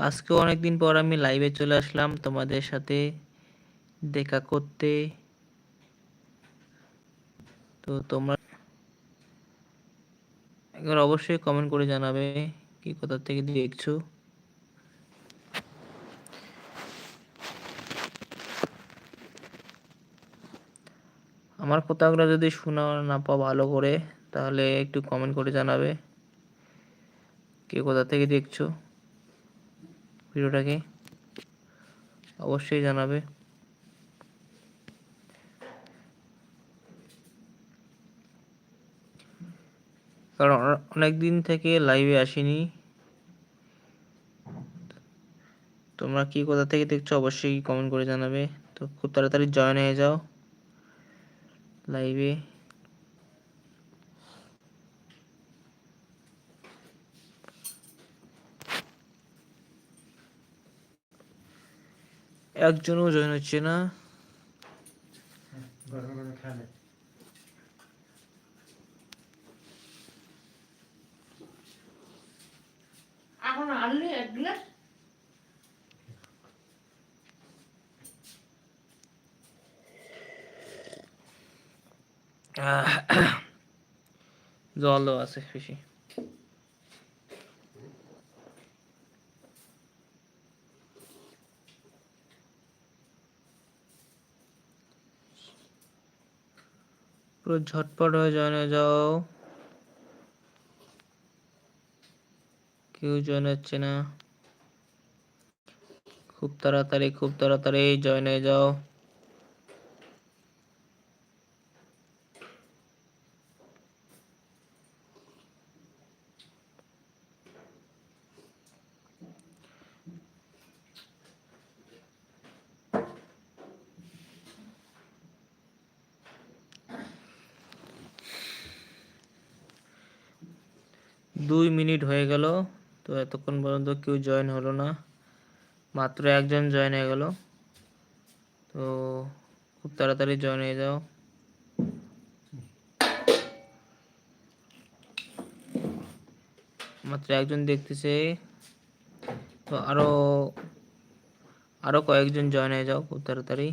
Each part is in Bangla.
আজকে অনেকদিন পর আমি লাইভে চলে আসলাম তোমাদের সাথে দেখা করতে। তো তোমরা একবার অবশ্যই কমেন্ট করে জানাবে কি কোথা থেকে দেখছ। আমার কথাগুলো যদি শোনা না পাও ভালো করে, তাহলে একটু কমেন্ট করে জানাবে। কে কোথা থেকে দেখছ? ভিডিওটাকে অবশ্যই জানাবে। কারণ অনেক দিন থেকে লাইভে আসিনি। তোমরা কি কোথা থেকে দেখছ অবশ্যই কমেন্ট করে জানাবে। তো খুব তাড়াতাড়ি জয়েন হয়ে যাও। লাইভে একজনও জয়েন হচ্ছে না। এখন আনলি এক গ্লাস জলও আছে বেশি। পুরো ঝটপট হয়ে জয়েন যাও। কেউ জয়েন হচ্ছে না। খুব তাড়াতাড়ি খুব তাড়াতাড়ি জয়েন যাও। দুই মিনিট হয়ে গেল, তো এতক্ষণ পর্যন্ত কেউ জয়েন হলো না, মাত্র একজন জয়েন হয়ে গেল। তো খুব তাড়াতাড়ি জয়েন হয়ে যাও। মাত্র একজন দেখতেছে, তো আরও আরও কয়েকজন জয়েন হয়ে যাও খুব তাড়াতাড়ি।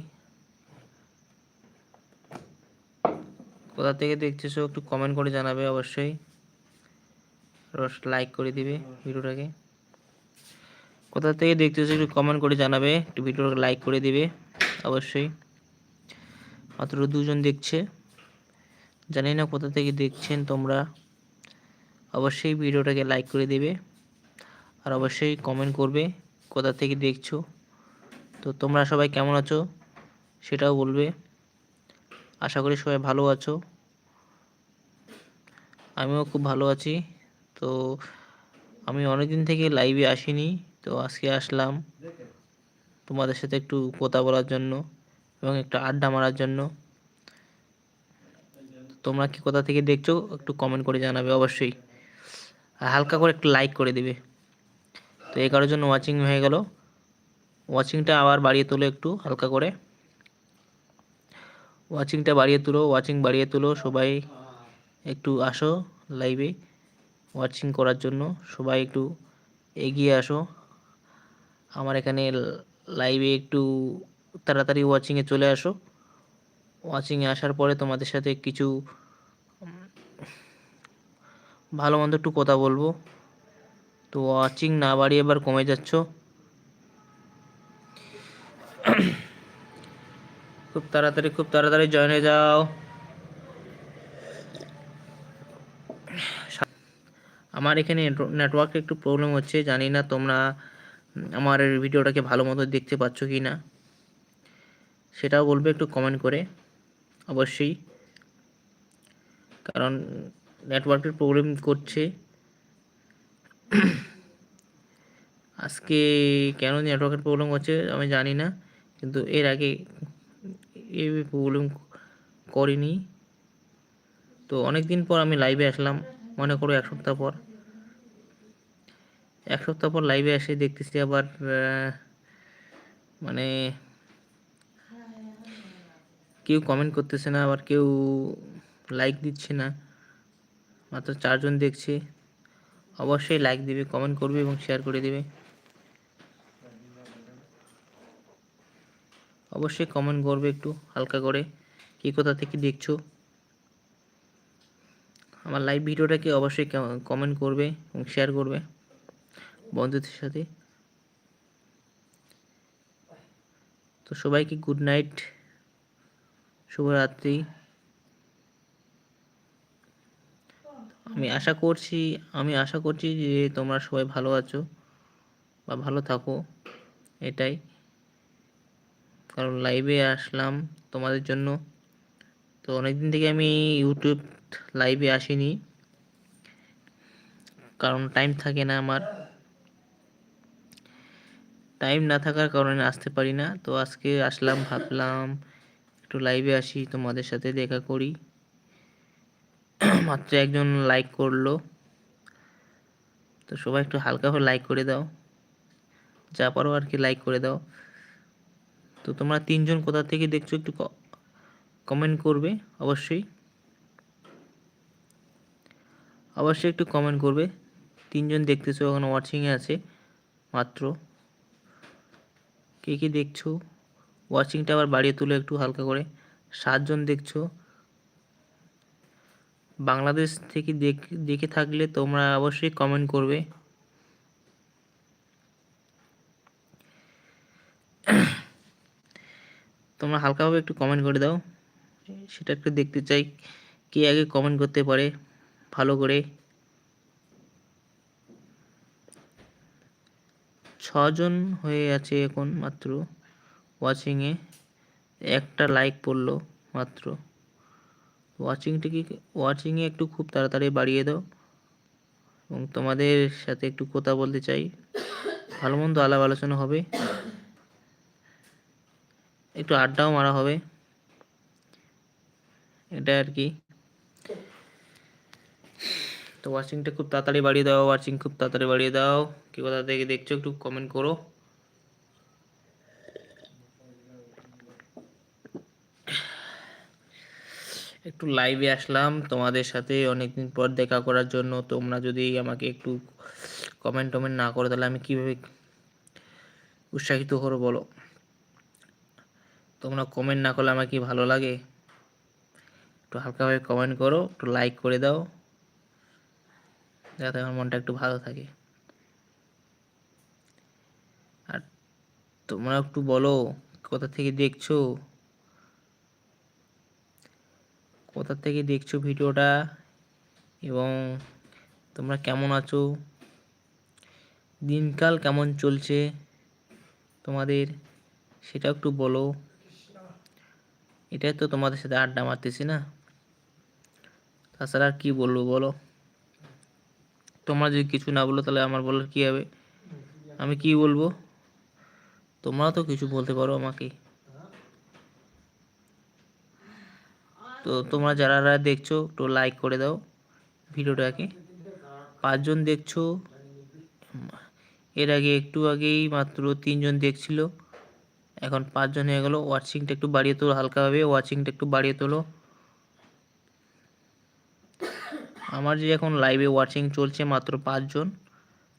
কোথা থেকে দেখতেছো একটু কমেন্ট করে জানাবে অবশ্যই। লাইক করে দিবে ভিডিওটাকে। কোথা থেকে দেখতেছো একটু কমেন্ট করে জানাবে, একটু ভিডিওটাকে লাইক করে দিবে, অবশ্যই। মাত্র দুজন দেখছে। জানি না কোথা থেকে দেখছেন তোমরা। অবশ্যই ভিডিওটাকে লাইক করে দিবে। আর অবশ্যই কমেন্ট করবে কোথা থেকে দেখছ। তো তোমরা সবাই কেমন আছো সেটাও বলবে। আশা করি সবাই ভালো আছো। আমিও খুব ভালো আছি। তো আমি অনেকদিন থেকে লাইভে আসিনি, তো আজকে আসলাম তোমাদের সাথে একটু কথা বলার জন্য এবং একটু আড্ডা মারার জন্য। তোমরা কি কোথা থেকে দেখছ একটু কমেন্ট করে জানাবে অবশ্যই। আর হালকা করে একটু লাইক করে দেবে। তো এই কারোর জন্য ওয়াচিং হয়ে গেল। ওয়াচিংটা আবার বাড়িয়ে তোলো একটু হালকা করে। ওয়াচিংটা বাড়িয়ে তুলো ওয়াচিং বাড়িয়ে তুলো, সবাই একটু আসো লাইভে ওয়াচিং করার জন্য। সবাই একটু এগিয়ে আসো। আমার এখানে লাইভে একটু তাড়াতাড়ি ওয়াচিংয়ে চলে আসো। ওয়াচিংয়ে আসার পরে তোমাদের সাথে কিছু ভালো মন্দ একটু কথা বলব। তো ওয়াচিং না বাড়িয়ে এবার কমে যাচ্ছ। খুব তাড়াতাড়ি খুব তাড়াতাড়ি জয়েন যাও। আমার এখানে নেটওয়ার্ক একটু প্রবলেম হচ্ছে, জানি না তোমরা আমার ভিডিওটাকে ভালো মতো দেখতে পাচ্ছ কি না। সেটাও বলবে একটু কমেন্ট করে, অবশ্যই। কারণ নেটওয়ার্কের প্রবলেম করছে। আজকে কেন নেটওয়ার্কের প্রবলেম হচ্ছে আমি জানি না, কিন্তু এর আগে এই প্রবলেম করিনি। তো অনেক দিন পর আমি লাইভে আসলাম, মনে করো এক সপ্তাহ পর। এক সপ্তাহ পর লাইভে এসে দেখতেছি আবার মানে কেউ কমেন্ট করতেছে না, আবার কেউ লাইক দিচ্ছে না। মাত্র চারজন দেখছে। অবশ্যই লাইক দিবে কমেন্ট করবে এবং শেয়ার করে দেবে। অবশ্যই কমেন্ট করবে একটু, হালকা করে। কে কোথা থেকে দেখছ? আমার লাইভ ভিডিওটাকে অবশ্যই কমেন্ট করবে এবং শেয়ার করবে। বন্ধুদের সাথে। তো সবাইকে গুড নাইট শুভরাত্রি। আমি আশা করছি, আমি আশা করছি যে তোমরা সবাই ভালো আছো বা ভালো থাকো, এটাই। কারণ লাইভে আসলাম তোমাদের জন্য। তো অনেকদিন থেকে আমি ইউটিউব লাইভে আসিনি। কারণ টাইম থাকে না আমার। টাইম না থাকার কারণে আসতে পারি না। তো আজকে আসলাম, ভাবলাম একটু লাইভে আসি, তোমাদের সাথে দেখা করি। মাত্র একজন লাইক করল। তো সবাই একটু হালকা করে লাইক করে দাও। যা পারো আর কি লাইক করে দাও। তো তোমরা তিনজন কোথা থেকে দেখছ একটু কমেন্ট করবে অবশ্যই। অবশ্যই একটু কমেন্ট করবে। তিনজন দেখতেছো, এখন ওয়াচিংয়ে আছে। মাত্র। কে কে দেখছ? ওয়াচিংটা আবার বাড়িয়ে তুলে একটু হালকা করে। সাতজন দেখছ। বাংলাদেশ থেকে দেখ থাকলে তোমরা অবশ্যই কমেন্ট করবে। তোমরা হালকাভাবে একটু কমেন্ট করে দাও। সেটা একটু দেখতে চাই, কে আগে কমেন্ট করতে পারে ভালো করে। ছজন হয়ে আছে এখন মাত্র ওয়াচিংয়ে একটা লাইক পড়ল মাত্র। ওয়াচিংটা কি ওয়াচিংয়ে একটু খুব তাড়াতাড়ি বাড়িয়ে দাও। এবং তোমাদের সাথে একটু কথা বলতে চাই। ভালো মন্দ আলাপ আলোচনা হবে। একটু আড্ডাও মারা হবে। এটা আর কি। তো ওয়াচিংটা খুব তাড়াতাড়ি বাড়িয়ে দাও ওয়াচিং খুব তাড়াতাড়ি বাড়িয়ে দাও। কি কোথা থেকে দেখছ একটু কমেন্ট করো। একটু লাইভে আসলাম তোমাদের সাথে অনেকদিন পর দেখা করার জন্য। তোমরা যদি আমাকে একটু কমেন্ট টমেন্ট না করো, তাহলে আমি কীভাবে উৎসাহিত করো বলো? তোমরা কমেন্ট না করলে আমার কি ভালো লাগে? একটু হালকাভাবে কমেন্ট করো, একটু লাইক করে দাও। যাতে আমার মনটা একটু ভালো থাকে। আর তোমরা একটু বলো, কোথা থেকে দেখছ? কোথা থেকে দেখছ ভিডিওটা? এবং তোমরা কেমন আছো? দিনকাল কেমন চলছে তোমাদের সেটা একটু বলো। এটাই তো তোমাদের সাথে আড্ডা মারতেছি না? তাছাড়া আর কী বলব বলো? তোমরা যদি কিছু না বলো, তাহলে আমার বলার কী হবে? আমি কি বলব? তোমরাও তো কিছু বলতে পারো আমাকে। তো তোমরা যারা যারা দেখছ, একটু লাইক করে দাও ভিডিওটাকে। পাঁচজন দেখছ, এর আগে একটু আগেই মাত্র তিনজন দেখছিল। এখন পাঁচজন হয়ে গেল ওয়াচিংটা একটু বাড়িয়ে তোলো, হালকাভাবে ওয়াচিংটা একটু বাড়িয়ে তোলো। আমার যে এখন লাইভে ওয়াচিং চলছে মাত্র পাঁচজন,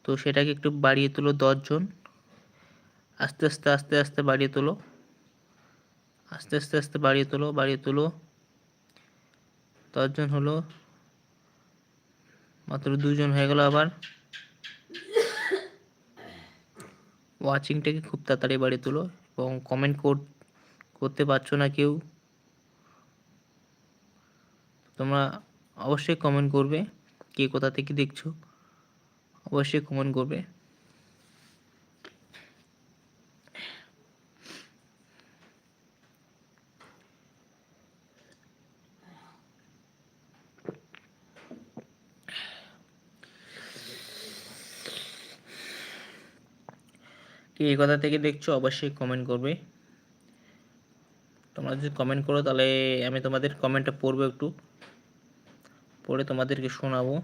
তো সেটাকে একটু বাড়িয়ে তোলো দশজন। আস্তে আস্তে আস্তে আস্তে বাড়িয়ে তোলো। আস্তে আস্তে আস্তে বাড়িয়ে তোলো বাড়িয়ে তোলো। দশজন হলো। মাত্র দুজন হয়ে গেল আবার। ওয়াচিংটাকে খুব তাড়াতাড়ি বাড়িয়ে তোলো এবং কমেন্ট করতে পারছ না কেউ। তোমরা অবশ্যই কমেন্ট করবে কে কোথা থেকে দেখছ। অবশ্যই কমেন্ট করবে। এই কথা থেকে দেখছ অবশ্যই কমেন্ট করবে। তোমরা যদি কমেন্ট করো তাহলে আমি তোমাদের কমেন্টটা পড়ব একটু। পড়ে তোমাদেরকে শোনাবো।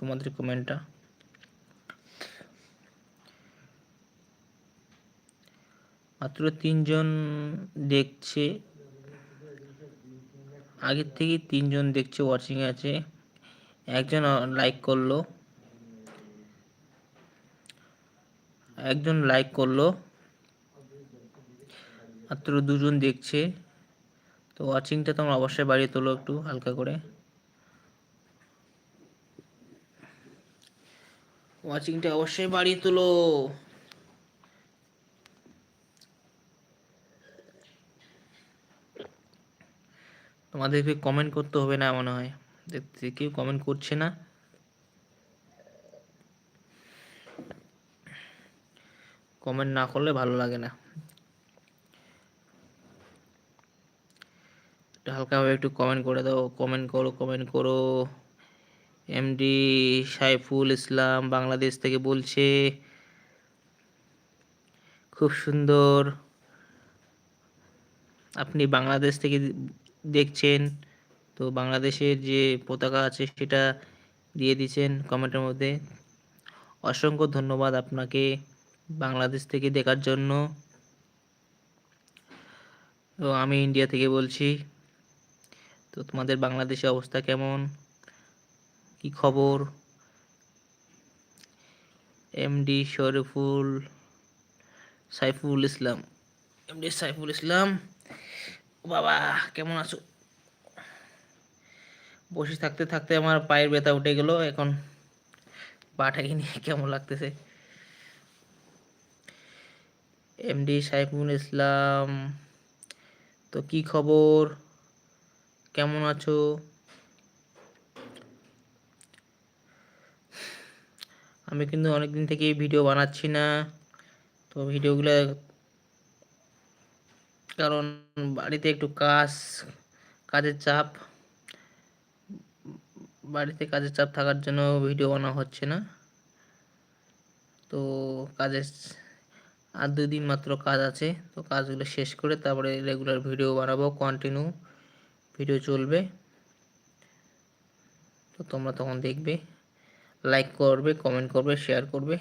তোমাদের কমেন্টটা। মাত্র তিনজন দেখছে। আগের থেকে তিনজন দেখছে ওয়াচিংয়ে আছে। একজন লাইক করল। একজন লাইক করল। মাত্র দুজন দেখছে। তো ওয়াচিংটা তোমরা অবশ্যই বাড়িয়ে তোলো একটু হালকা করে। ওয়াচিংটা অবশ্যই বাড়িয়ে তোলো। তোমাদেরকে কমেন্ট করতে হবে না মনে হয়। দেখতে কেউ কমেন্ট করছে না। কমেন্ট না করলে ভালো লাগে না। হালকাভাবে একটু কমেন্ট করে দাও। কমেন্ট করো কমেন্ট করো। এমডি সাইফুল ইসলাম বাংলাদেশ থেকে বলছে, খুব সুন্দর। আপনি বাংলাদেশ থেকে দেখছেন, তো বাংলাদেশের যে পতাকা আছে সেটা দিয়ে দিচ্ছেন কমেন্টের মধ্যে। অসংখ্য ধন্যবাদ আপনাকে বাংলাদেশ থেকে দেখার জন্য। তো আমি ইন্ডিয়া থেকে বলছি তো তোমাদের বাংলাদেশের অবস্থা কেমন? কি খবর? এমডি শরীফুল সাইফুল ইসলাম। এমডি সাইফুল ইসলাম বাবা, কেমন আছো? বসে থাকতে থাকতে আমার পায়ের ব্যথা উঠে গেল, এখন পাটাকে নিয়ে কেমন লাগতেছে? এমডি সাইফুল ইসলাম, তো কি খবর? কেমন আছো? আমি কিন্তু অনেকদিন থেকে ভিডিও বানাচ্ছি না। তো ভিডিওগুলো কারণ বাড়িতে একটু কাজ, কাজের চাপ। বাড়িতে কাজের চাপ থাকার জন্য ভিডিও বানানো হচ্ছে না। তো কাজের আর দুই দিন মাত্র কাজ আছে, তো কাজগুলো শেষ করে তারপরে রেগুলার ভিডিও বানাবো কন্টিনিউ ভিডিও চলবে। তো তোমরা তখন দেখবে লাইক করবে কমেন্ট করবে শেয়ার করবে।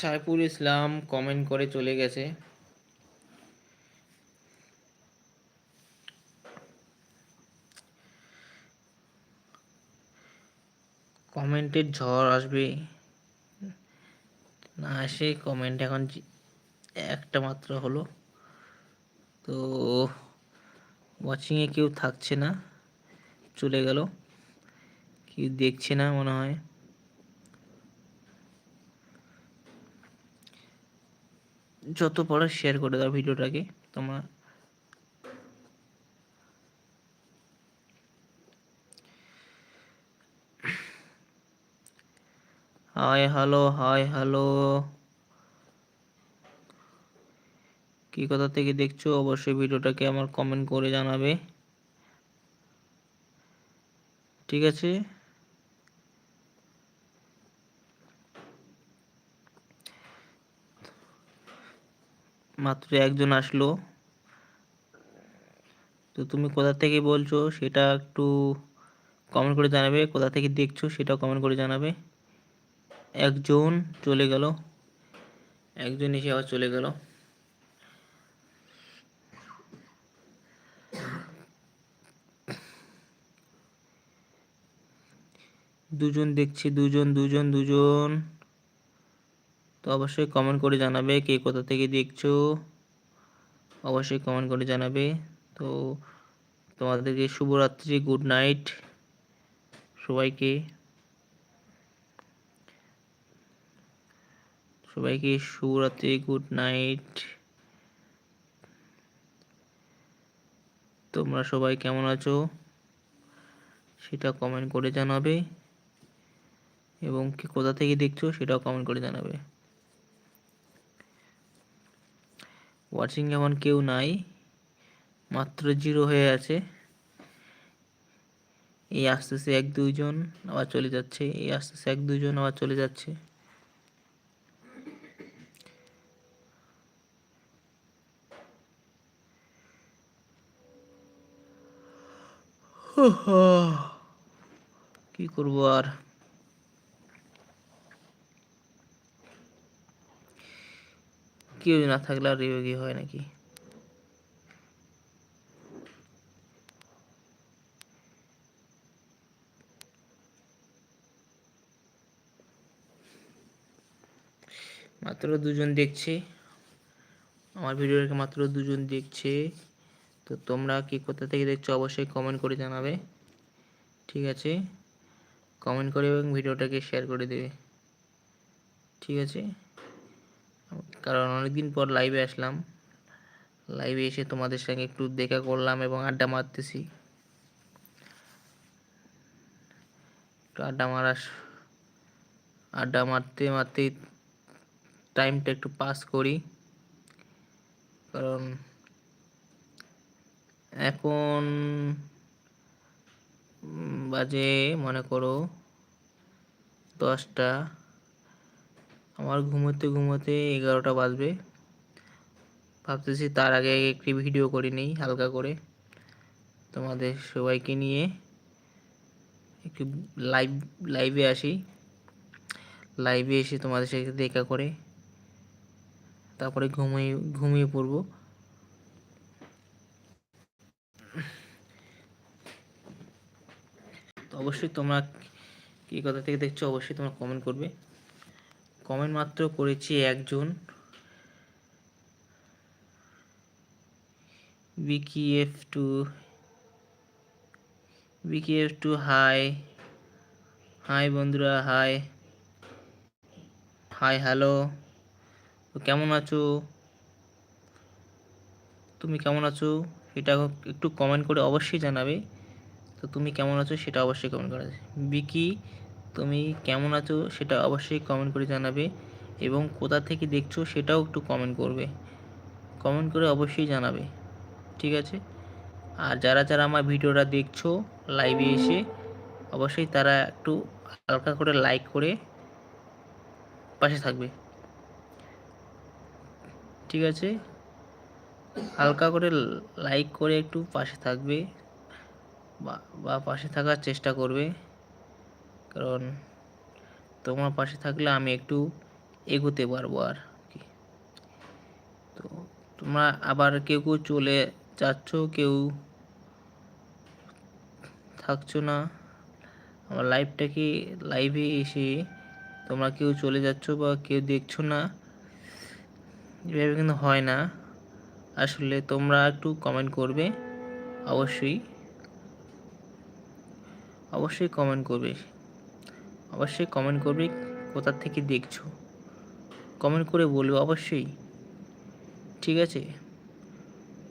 সাইফুল ইসলাম কমেন্ট করে চলে গেছে। কমেন্টের ঝড় আসবে। না আসে কমেন্ট এখন একটা মাত্র হলো। তো ওয়াচিংয়ে কেউ থাকছে না, চলে গেল। কেউ দেখছে না মনে হয়। যত পড়া শেয়ার করে দাও ভিডিওটাকে, তোমার হাই হ্যালো হাই হ্যালো। কি কথা থেকে দেখছ? অবশ্যই ভিডিওটাকে আমার কমেন্ট করে জানাবে। ঠিক আছে? মাত্র একজন আসলো। তো তুমি কোথা থেকে বলছো সেটা একটু কমেন্ট করে জানাবে। কোথা থেকে দেখছ সেটাও কমেন্ট করে জানাবে। একজন চলে গেল। একজন এসে আবার চলে গেল। দুজন দেখছি, দুজন দুজন দুজন। তো অবশ্যই কমেন্ট করে জানাবে কে কোথা থেকে দেখছ। অবশ্যই কমেন্ট করে জানাবে। তো তোমাদেরকে শুভরাত্রি গুড নাইট সবাইকে। সবাইকে শুভরাত্রি, গুড নাইট। তোমরা সবাই কেমন আছো? সেটা কমেন্ট করে জানাবে। এবং কি কোথা থেকে দেখছ সেটাও কমেন্ট করে জানাবে। ওয়াচিং এমন কেউ নাই। মাত্র জিরো হয়ে আছে। এই আসতেছে এক দুইজন, আবার চলে যাচ্ছে। এই আসতেছে এক দুজন আবার চলে যাচ্ছে। কি করব আর? কেউ না থাকলে আর রিয়োগী হয় নাকি? মাত্র দুজন দেখছে। আমার ভিডিওটাকে মাত্র দুজন দেখছে। তো তোমরা কি কোথা থেকে দেখছ অবশ্যই কমেন্ট করে জানাবে। ঠিক আছে? কমেন্ট করে এবং ভিডিওটাকে শেয়ার করে দেবে। ঠিক আছে? কারণ অনেকদিন পর লাইভে আসলাম। লাইভে এসে তোমাদের সঙ্গে একটু দেখা করলাম এবং আড্ডা মারতেছি। একটু আড্ডা মারা আড্ডা মারতে মারতে টাইমটা একটু পাস করি। কারণ এখন বাজে, মনে করো, দশটা। আমার ঘুমোতে ঘুমোতে এগারোটা বাজবে। ভাবতেছি তার আগে একটি ভিডিও করে নিই, হালকা করে। তোমাদের সবাইকে নিয়ে একটু লাইভ, লাইভে আসি। লাইভে এসে তোমাদের সাথে দেখা করে তারপরে ঘুমিয়ে ঘুমিয়ে পড়ব। অবশ্যই তোমরা কি কথা থেকে দেখছ, অবশ্যই তোমরা কমেন্ট করবে। কমেন্ট মাত্র করেছি একজন। বিকিএফ টু বিকিএফ টু হাই হাই বন্ধুরা হাই হাই হ্যালো কেমন আছো? তুমি কেমন আছো? সেটা একটু কমেন্ট করে অবশ্যই জানাবে। তো তুমি কেমন আছো সেটা অবশ্যই কমেন্ট করা বিকি তুমি কেমন আছো সেটা অবশ্যই কমেন্ট করে জানাবে এবং কোথা থেকে দেখছ সেটাও একটু কমেন্ট করবে। কমেন্ট করে অবশ্যই জানাবে, ঠিক আছে? আর যারা যারা আমার ভিডিওটা দেখছ লাইভে এসে, অবশ্যই তারা একটু হালকা করে লাইক করে পাশে থাকবে, ঠিক আছে? হালকা করে লাইক করে একটু পাশে থাকবে। বা পাশে থাকার চেষ্টা করবে। কারণ তোমার পাশে থাকলে আমি একটু এগোতে পারব আর কি। তো তোমরা আবার কেউ কেউ চলে যাচ্ছ, কেউ থাকছো না। আমার লাইভটাকে লাইভে এসে তোমরা কেউ চলে যাচ্ছ বা কেউ দেখছ না? এভাবে কিন্তু হয় না। আসলে তোমরা একটু কমেন্ট করবে, অবশ্যই। অবশ্যই কমেন্ট করবে। অবশ্যই কমেন্ট করবে কোথা থেকে দেখছ। কমেন্ট করে বলবে অবশ্যই। ঠিক আছে?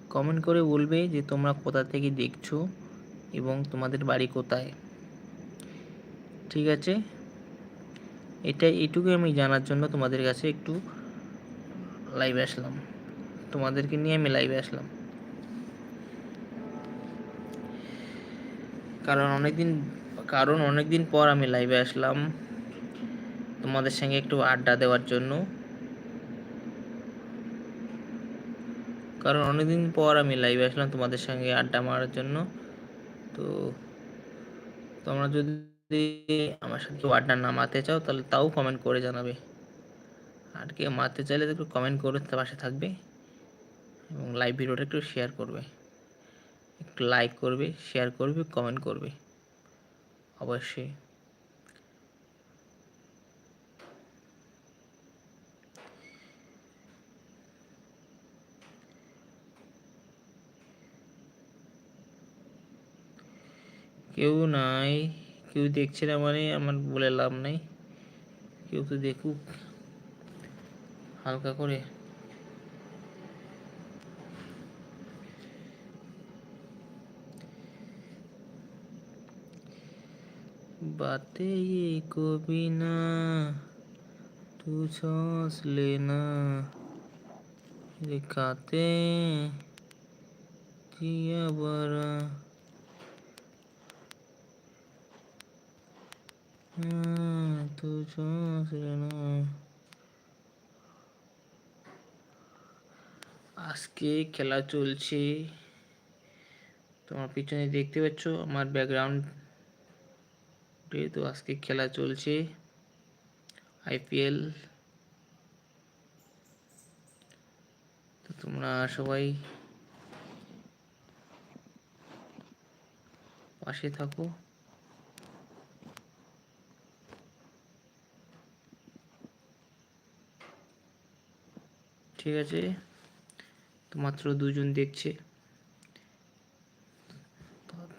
কমেন্ট করে বলবে যে তোমরা কোথা থেকে দেখছ এবং তোমাদের বাড়ি কোথায়। ঠিক আছে? এটা এটুকুই আমি জানার জন্য তোমাদের কাছে একটু লাইভে আসলাম। তোমাদেরকে নিয়ে আমি লাইভে আসলাম। কারণ অনেকদিন কারণ অনেকদিন পর আমি লাইভে আসলাম তোমাদের সঙ্গে একটু আড্ডা দেওয়ার জন্য। কারণ অনেকদিন পর আমি লাইভে আসলাম তোমাদের সঙ্গে আড্ডা মারার জন্য। তো তোমরা যদি আমার সাথে কেউ আড্ডা না মারতে চাও, তাহলে তাও কমেন্ট করে জানাবে। আর কেউ মারতে চাইলে একটু কমেন্ট করে পাশে থাকবে এবং লাইভ ভিডিওটা একটু শেয়ার করবে। একটু লাইক করবে শেয়ার করবে কমেন্ট করবে। অবশ্যই। কেউ নাই, কেউ দেখছে না মানে আমার বলে লাভ নাই। কেউ তো দেখুক। হালকা করে। बातें ये कभी ना तू सांस लेना दिखाते जिया बरा हाँ, तू सांस लेना আজকে খেলা চলছে তোমার পিছনে দেখতে পাচ্ছ আমার ব্যাকগ্রাউন্ড তো আজকে খেলা চলছে আইপিএল তো তোমরা সবাই পাশে থাকো। ঠিক আছে, তো মাত্র দুজন দেখছে।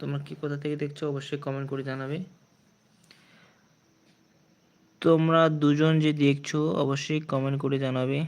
তোমরা কি কোথা থেকে দেখছ অবশ্যই কমেন্ট করে জানাবে। তোমরা দুজন যে দেখছ অবশ্যই কমেন্ট করে জানাবে।